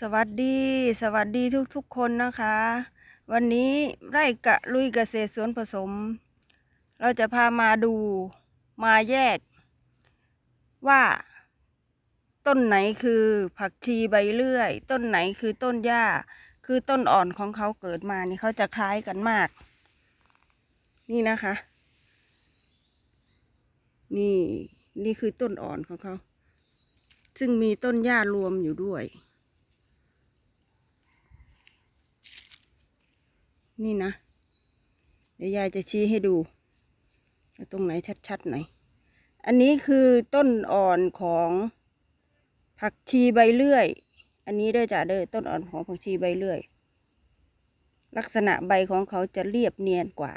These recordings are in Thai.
สวัสดี สวัสดีทุกทุกๆคนนะคะ วันนี้ไร่กะลุยเกษตรสวนผสม เราจะพามาดูมาแยก ว่า ต้นไหนคือผักชีใบเลื่อย ต้นไหนคือต้นหญ้า คือต้นอ่อนของเขาเกิดมานี่เขาจะคล้ายกันมาก นี่นะคะ นี่นี่คือต้นอ่อนของเขา ซึ่งมีต้นหญ้ารวมอยู่ด้วย นี่นะ เดี๋ยวยายจะชี้ให้ดูตรงไหนชัดๆหน่อย อันนี้คือต้นอ่อนของผักชีใบเลื่อย อันนี้เด้อจ้ะเด้อต้นอ่อนของผักชีใบเลื่อย ลักษณะใบของเขาจะเรียบเนียนกว่า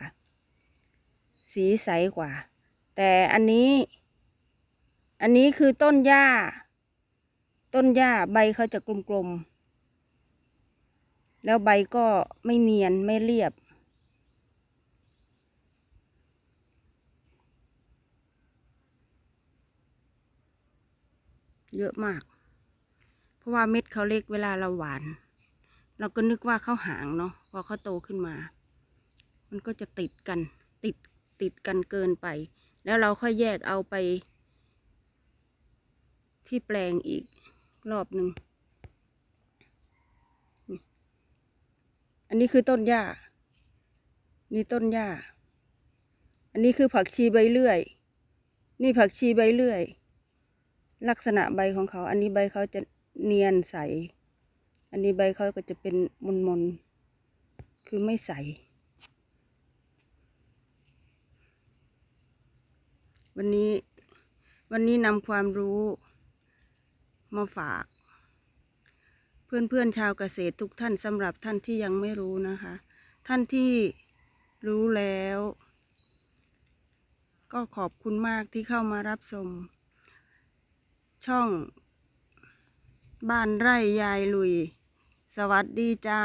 สีใสกว่า แต่อันนี้ อันนี้คือต้นหญ้า ต้นหญ้าใบเขาจะกลมๆ แล้วใบก็ไม่เนียนไม่เรียบ เยอะมาก เพราะว่าเม็ดเขาเล็กเวลาเราหวาน เราก็นึกว่าเขาหางเนาะพอเขาโตขึ้นมา มันก็จะติดกันติดติดกันเกินไป แล้วเราค่อยแยกเอาไป ที่แปลงอีกรอบหนึ่ง อันนี้คือต้นหญ้า นี่ต้นหญ้า อันนี้คือผักชีใบเลื่อย นี่ผักชีใบเลื่อย ลักษณะใบของเขา อันนี้ใบเขาจะเนียนใส อันนี้ใบเขาก็จะเป็นมนมนคือไม่ใส วันนี้วันนี้นำความรู้มาฝาก เพื่อนๆชาวเกษตรทุกท่านสำหรับท่านที่ยังไม่รู้นะคะ ท่านที่รู้แล้ว ก็ขอบคุณมากที่เข้ามารับชมช่อง บ้านไร่ยายลุย สวัสดีจ้า